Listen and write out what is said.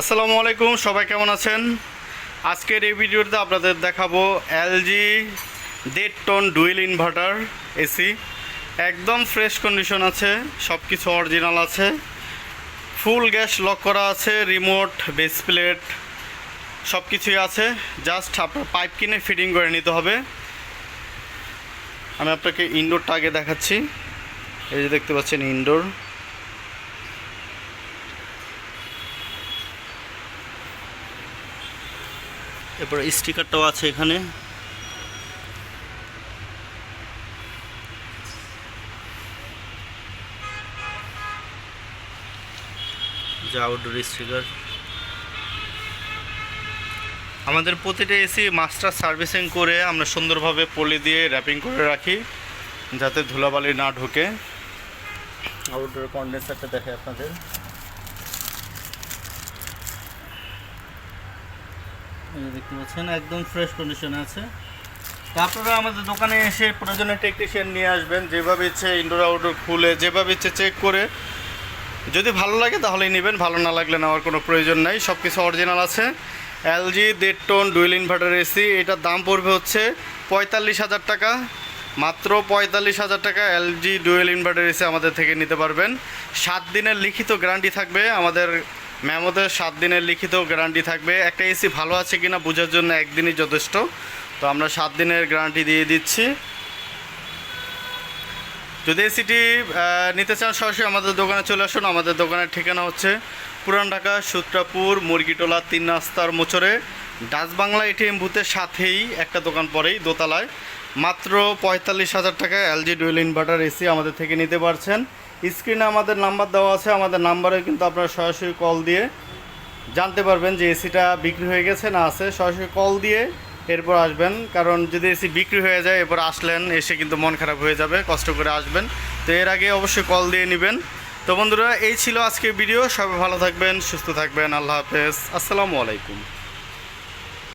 আসসালামু আলাইকুম, সবাই কেমন আছেন? আজকের এই ভিডিওতে আপনাদের দেখাবো এলজি দেড় টন ডুয়েল ইনভার্টার এসি। একদম ফ্রেশ কন্ডিশন আছে সব কিছু অরিজিনাল আছে। ফুল গ্যাস লক করা আছে, রিমোট, বেস প্লেট সব কিছুই আছে। জাস্ট আপনার পাইপ কিনে ফিটিং করে নিতে হবে। আমি আপনাকে ইনডোরটা আগে দেখাচ্ছি। এই যে দেখতে পাচ্ছেন ইনডোর। এরপর স্টিকারটাও আছে এখানে। আউটডোর স্টিকার আমাদের প্রতিটা এসি মাস্টার সার্ভিসিং করে আমরা সুন্দরভাবে পলি দিয়ে র্যাপিং করে রাখি, যাতে ধুলাবালি না ঢোকে। আউটডোর কন্ডেন্সারটা দেখে আপনাদের এই যে দেখতে পাচ্ছেন, একদম ফ্রেশ কন্ডিশনে আছে। তো আপনারা আমাদের দোকানে এসে প্রয়োজনীয় টেকনিশিয়ান নিয়ে আসবেন, যেভাবে ইচ্ছে ইনডোর আউটডোর খুলে, যেভাবে ইচ্ছে চেক করে। যদি ভালো লাগে তাহলেই নেবেন, ভালো না লাগলে নেওয়ার কোনো প্রয়োজন নাই সব কিছু অরিজিনাল আছে এলজি দেড় টন ডুয়েল ইনভার্টার এসি এটার দাম পড়বে হচ্ছে পঁয়তাল্লিশ হাজার টাকা। মাত্র পঁয়তাল্লিশ হাজার টাকা এলজি ডুয়েল ইনভার্টার এসি আমাদের থেকে নিতে পারবেন। সাত দিনের লিখিত গ্যারান্টি থাকবে আমাদের ম্যামোদের সাত দিনের লিখিত গ্যারান্টি থাকবে। একটা এসি ভালো আছে কিনা বোঝার জন্য একদিনই যথেষ্ট। তো আমরা সাত দিনের গ্যারান্টি দিয়ে দিচ্ছি। যদি এসিটি নিতে চান সরাসরি আমাদের দোকানে চলে আসুন। আমাদের দোকানের ঠিকানা হচ্ছে পুরান ঢাকা, সুত্রাপুর, মুরগিটোলা, তিন রাস্তার মোচরে ডাচ বাংলা এটিএম বুথের সাথেই একটা দোকান পরেই দোতলায়। মাত্র পঁয়তাল্লিশ হাজার টাকা এলজি ডুয়েল ইনভার্টার এসি আমাদের থেকে নিতে পারছেন। স্ক্রিনে আমাদের নাম্বার দেওয়া আছে, আমাদের নাম্বারে কিন্তু আপনারা সরাসরি কল দিয়ে জানতে পারবেন যে এসিটা বিক্রি হয়ে গেছে না আছে। সরাসরি কল দিয়ে এরপর আসবেন, কারণ যদি এসি বিক্রি হয়ে যায়, এরপর আসলেন, এসে কিন্তু মন খারাপ হয়ে যাবে, কষ্ট করে আসবেন। তো এর আগে অবশ্যই কল দিয়ে নেবেন। তো বন্ধুরা, এই ছিল আজকের ভিডিও। সবাই ভালো থাকবেন, সুস্থ থাকবেন। আল্লাহ হাফেজ। আসসালামু আলাইকুম।